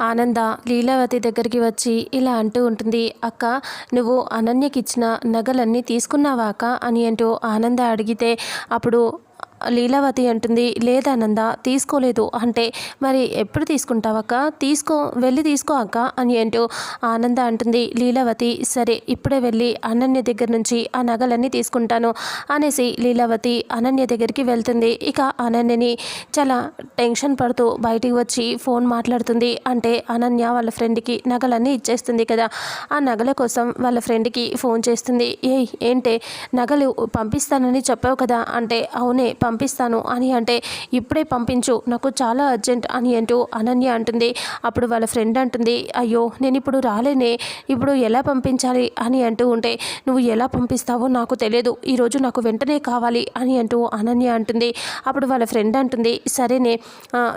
ఆనంద లీలావతి దగ్గరికి వచ్చి ఇలా అంటూ ఉంటుంది అక్క నువ్వు అనన్యకిచ్చిన నగలన్నీ తీసుకున్నావా అక్క అని అంటూ ఆనంద అడిగితే అప్పుడు లీలావతి అంటుంది లేదానంద తీసుకోలేదు. అంటే మరి ఎప్పుడు తీసుకుంటావక్క తీసుకో వెళ్ళి తీసుకో అక్క అని అంటూ ఆనంద అంటుంది లీలావతి సరే ఇప్పుడే వెళ్ళి అనన్య దగ్గర నుంచి ఆ నగలన్నీ తీసుకుంటాను అనేసి లీలావతి అనన్య దగ్గరికి వెళ్తుంది. ఇక అనన్యని చాలా టెన్షన్ పడుతూ బయటికి వచ్చి ఫోన్ మాట్లాడుతుంది. అంటే అనన్య వాళ్ళ ఫ్రెండ్కి నగలన్నీ ఇచ్చేస్తుంది కదా ఆ నగల కోసం వాళ్ళ ఫ్రెండ్కి ఫోన్ చేస్తుంది. ఏయ్ ఏంటే నగలు పంపిస్తానని చెప్పావు కదా అంటే అవునే పంపిస్తాను అని అంటే ఇప్పుడే పంపించు నాకు చాలా అర్జెంట్ అని అంటూ అనన్య అంటుంది. అప్పుడు వాళ్ళ ఫ్రెండ్ అంటుంది అయ్యో నేను ఇప్పుడు రాలేనే ఇప్పుడు ఎలా పంపించాలి? అని అంటూ ఉంటే నువ్వు ఎలా పంపిస్తావో నాకు తెలియదు ఈరోజు నాకు వెంటనే కావాలి అని అంటూ అనన్య అంటుంది. అప్పుడు వాళ్ళ ఫ్రెండ్ అంటుంది సరేనే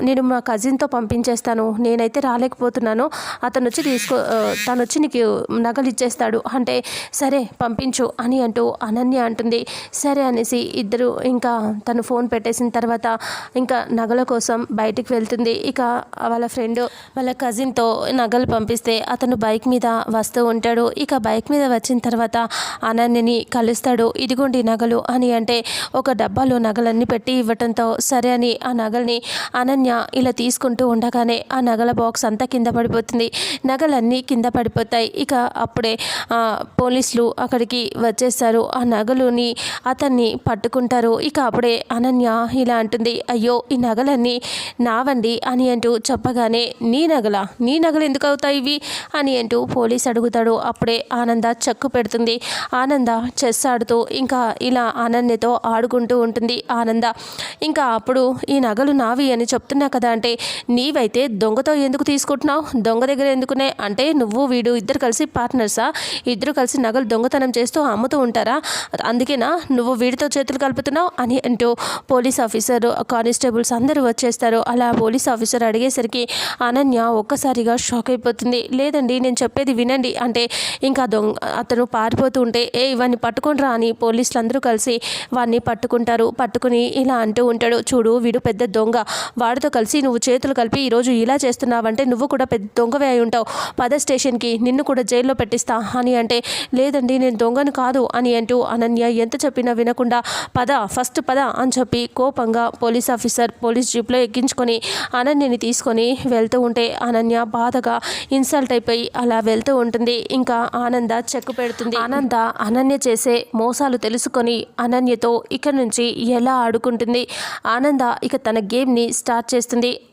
నేను మా కజిన్తో పంపించేస్తాను నేనైతే రాలేకపోతున్నాను అతను వచ్చి తీసుకో తను వచ్చి నీకు నగలు ఇచ్చేస్తాడు అంటే సరే పంపించు అని అంటూ అనన్య అంటుంది. సరే అనేసి ఇద్దరు ఇంకా తను ఫోన్ పెట్టేసిన తర్వాత ఇంకా నగల కోసం బయటికి వెళ్తుంది. ఇక వాళ్ళ ఫ్రెండ్ వాళ్ళ కజిన్తో నగలు పంపిస్తే అతను బైక్ మీద వస్తూ ఉంటాడు. ఇక బైక్ మీద వచ్చిన తర్వాత అనన్యని కలుస్తాడు. ఇదిగోండి నగలు అని అంటే ఒక డబ్బాలో నగలన్నీ పెట్టి ఇవ్వటంతో సరే అని ఆ నగల్ని అనన్య ఇలా తీసుకుంటూ ఉండగానే ఆ నగల బాక్స్ అంతా కింద పడిపోతుంది. నగలన్నీ కింద పడిపోతాయి. ఇక అప్పుడే పోలీసులు అక్కడికి వచ్చేస్తారు. ఆ నగలుని అతన్ని పట్టుకుంటారు. ఇక అప్పుడే అనన్య ఇలా అంటుంది అయ్యో ఈ నగలన్నీ నావండి అని అంటూ చెప్పగానే నీ నగల? నీ నగలు ఎందుకు అవుతాయి ఇవి? అని అంటూ పోలీస్ అడుగుతాడు. అప్పుడే ఆనంద చెక్కు పెడుతుంది. ఆనంద చెస్ ఆడుతూ ఇంకా ఇలా అనన్యతో ఆడుకుంటూ ఉంటుంది. ఆనంద ఇంకా అప్పుడు ఈ నగలు నావి అని చెప్తున్నా కదా అంటే నీవైతే దొంగతో ఎందుకు తీసుకుంటున్నావు? దొంగ దగ్గర ఎందుకునే? అంటే నువ్వు వీడు ఇద్దరు కలిసి పార్ట్నర్సా? ఇద్దరు కలిసి నగలు దొంగతనం చేస్తూ అమ్ముతూ ఉంటారా? అందుకేనా నువ్వు వీడితో చేతులు కలుపుతున్నావు? అని అంటూ పోలీస్ ఆఫీసర్ కానిస్టేబుల్స్ అందరూ వచ్చేస్తారు. అలా పోలీస్ ఆఫీసర్ అడిగేసరికి అనన్య ఒక్కసారిగా షాక్ అయిపోతుంది. లేదండి నేను చెప్పేది వినండి. అంటే ఇంకా దొంగ అతను పారిపోతూ ఉంటే ఏ ఇవన్నీ పట్టుకుంటారా అని పోలీసులు అందరూ కలిసి వాడిని పట్టుకుంటారు. పట్టుకుని ఇలా అంటూ ఉంటాడు. చూడు వీడు పెద్ద దొంగ. వాడితో కలిసి నువ్వు చేతులు కలిపి ఈరోజు ఇలా చేస్తున్నావంటే నువ్వు కూడా పెద్ద దొంగవే అయి ఉంటావు. పద స్టేషన్కి నిన్ను కూడా జైల్లో పెట్టిస్తా అని అంటే లేదండి నేను దొంగను కాదు అని అంటూ అనన్య ఎంత చెప్పినా వినకుండా పద ఫస్ట్ పద అని చెప్పి కోపంగా పోలీస్ ఆఫీసర్ పోలీస్ జీప్లో ఎక్కించుకొని అనన్యని తీసుకొని వెళ్తూ ఉంటే అనన్య బాధగా ఇన్సల్ట్ అయిపోయి అలా వెళ్తూ ఉంటుంది. ఇంకా ఆనంద చెక్కు పెడుతుంది. ఆనంద అనన్య చేసే మోసాలు తెలుసుకొని అనన్యతో ఇక నుంచి ఎలా ఆడుకుంటుంది? ఆనంద ఇక తన గేమ్ని స్టార్ట్ చేస్తుంది.